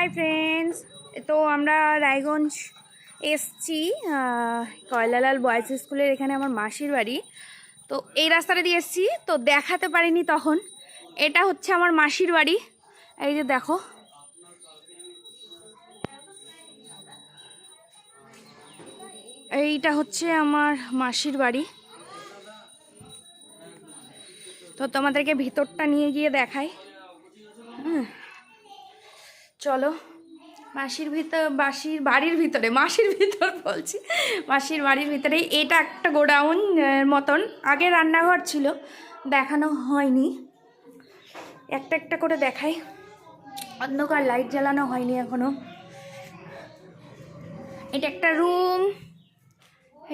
Hi friends, তো আমরা রায়গঞ্জ এসছি কয়লালাল বয়েজ স্কুলের এখানে আমার মাসির বাড়ি। তো এই রাস্তাটা দিয়ে এসছি, তো দেখাতে পারিনি তখন। এটা হচ্ছে আমার মাসির বাড়ি। এই যে দেখো। এইটা হচ্ছে আমার মাসির বাড়ি। তো তোমাদেরকে ভিতরটা নিয়ে গিয়ে হুম। চলো, মাসির ভিতর, মাসির বাড়ির ভিতরে, মাসির ভিতর বলছি, মাসির বাড়ির ভিতরে এটা একটা গোডাউন মতন। আগে রান্নাঘর ছিল, দেখানো হয়নি। একটা একটা করে দেখাই। অন্ধকার লাইট জ্বালানো হয়নি এখনও। এটা একটা রুম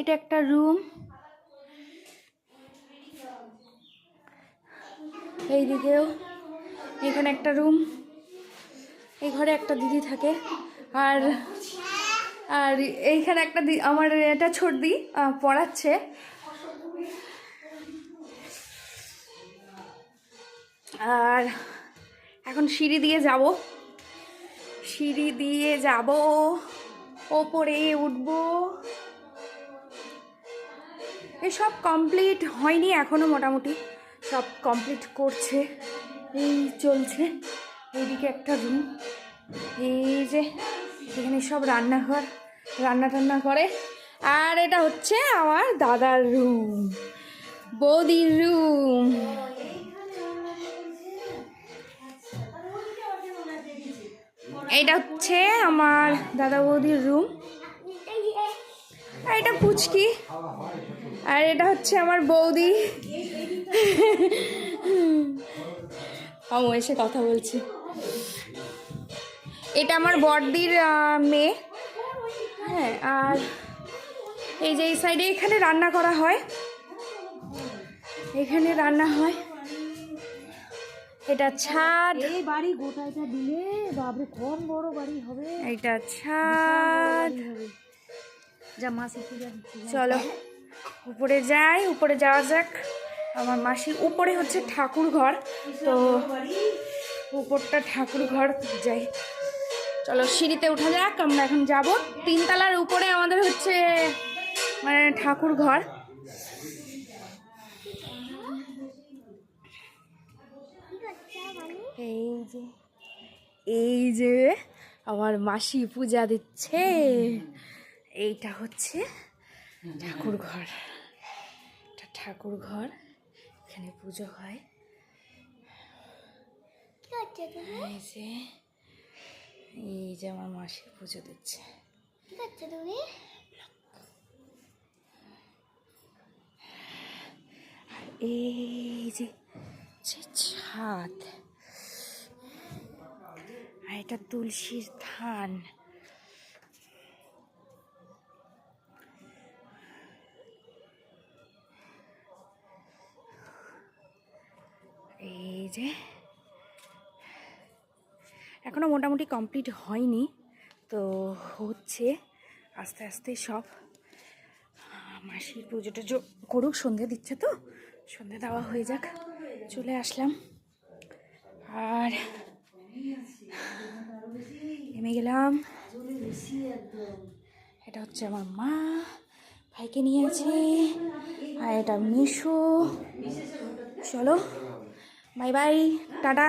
এটা একটা রুম এইদিকেও, এখানে একটা রুম এই ঘরে একটা দিদি থাকে। আর আর এইখানে একটা দি আমার এটা আহ, পড়াচ্ছে। আর এখন সিঁড়ি দিয়ে যাব। সিঁড়ি দিয়ে যাব। ওপরে উঠবো। এসব কমপ্লিট হয়নি এখনও মোটামুটি। সব কমপ্লিট করছে। এই চলছে। এইদিকে একটা রুম এই যে এখানে সব রান্নাঘর, রান্না টান্না করে। আর এটা হচ্ছে আমার দাদার রুম বৌদির রুম এইটা হচ্ছে আমার দাদা বৌদির রুম আর এটা পুচকি। আর এটা হচ্ছে আমার বৌদি। আমি এসে কথা বলছি। এটা আমার বড়দির মেয়ে। হ্যাঁ আর এই যে এই সাইডে এখানে রান্না করা হয়। এখানে রান্না হয়। এটা ছাদ। এই বাড়ি গোটাটা দিলে বাবরে কম বড় বাড়ি হবে। এটা ছাদ। যা মাসি চলো উপরে যাই উপরে যাওয়া যাক। আমার মাসির উপরে হচ্ছে ঠাকুর ঘর তো উপরটা ঠাকুর ঘর যাই। চলো সিঁড়িতে উঠা যাক, আমরা এখন যাব। তিনতলার উপরে আমাদের হচ্ছে মানে ঠাকুর ঘর। এই যে এই যে আমার মাসি পূজা দিচ্ছে। এইটা হচ্ছে ঠাকুর ঘর। এটা ঠাকুর ঘর, এখানে পুজো হয়। এই যে এই যে আমার মাসি পুজো দিচ্ছে। আর এই যে ছাদ। আর এটা তুলসীর থান এই যে এখনও মোটামুটি কমপ্লিট হয়নি। তো হচ্ছে আস্তে আস্তে সব মাসির পুজোটা জো, করুক, সন্ধে দিচ্ছে তো, সন্ধে দেওয়া হয়ে যাক, চলে আসলাম। আর নেমে গেলাম। এটা হচ্ছে আমার মা, ভাইকে নিয়ে আছে। আর এটা মিশো। চলো। Bye bye, tata.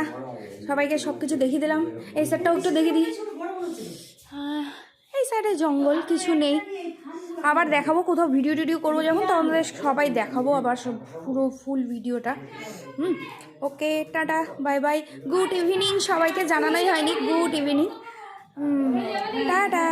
সবাইকে সব কিছু দেখিয়ে দিলাম। এই সাইডটাও একটু দেখিয়ে দিই। এই সাইডে জঙ্গল, কিছু নেই। আবার দেখাবো কোথাও ভিডিও টিডিও করব যখন, তখন সবাই দেখাবো আবার সব পুরো ফুল ভিডিওটা হুম okay tata, bye bye. Good evening সবাইকে জানানোই হয়নি। Good evening tata.